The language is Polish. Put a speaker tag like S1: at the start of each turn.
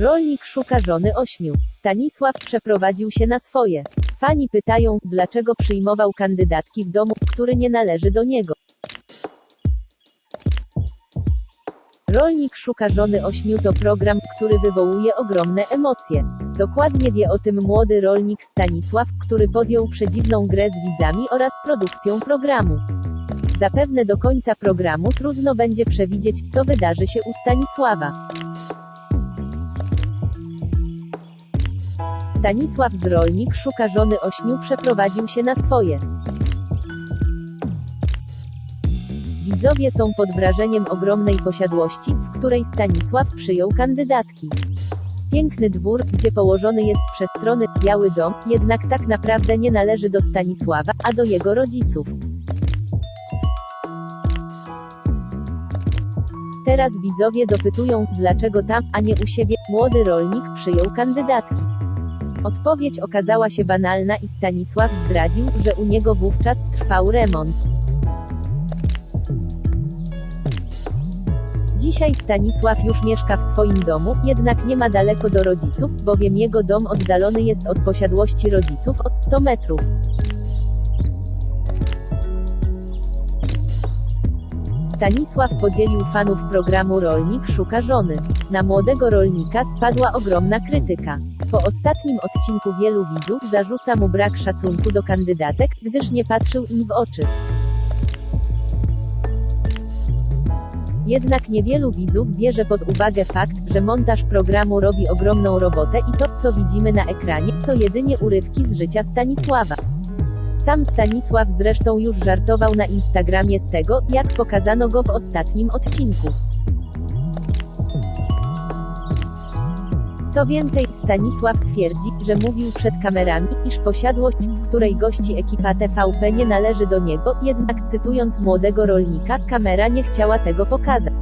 S1: Rolnik szuka żony ośmiu. Stanisław przeprowadził się na swoje. Pani pytają, dlaczego przyjmował kandydatki w domu, który nie należy do niego. Rolnik szuka żony ośmiu to program, który wywołuje ogromne emocje. Dokładnie wie o tym młody rolnik Stanisław, który podjął przedziwną grę z widzami oraz produkcją programu. Zapewne do końca programu trudno będzie przewidzieć, co wydarzy się u Stanisława. Stanisław z rolnik szuka żony ośmiu przeprowadził się na swoje. Widzowie są pod wrażeniem ogromnej posiadłości, w której Stanisław przyjął kandydatki. Piękny dwór, gdzie położony jest przestronny, biały dom, jednak tak naprawdę nie należy do Stanisława, a do jego rodziców. Teraz widzowie dopytują, dlaczego tam, a nie u siebie, młody rolnik przyjął kandydatki. Odpowiedź okazała się banalna i Stanisław zdradził, że u niego wówczas trwał remont. Dzisiaj Stanisław już mieszka w swoim domu, jednak nie ma daleko do rodziców, bowiem jego dom oddalony jest od posiadłości rodziców od 100 metrów. Stanisław podzielił fanów programu Rolnik szuka żony. Na młodego rolnika spadła ogromna krytyka. Po ostatnim odcinku wielu widzów zarzuca mu brak szacunku do kandydatek, gdyż nie patrzył im w oczy. Jednak niewielu widzów bierze pod uwagę fakt, że montaż programu robi ogromną robotę i to, co widzimy na ekranie, to jedynie urywki z życia Stanisława. Sam Stanisław zresztą już żartował na Instagramie z tego, jak pokazano go w ostatnim odcinku. Co więcej, Stanisław twierdzi, że mówił przed kamerami, iż posiadłość, w której gości ekipa TVP nie należy do niego, jednak cytując młodego rolnika, kamera nie chciała tego pokazać.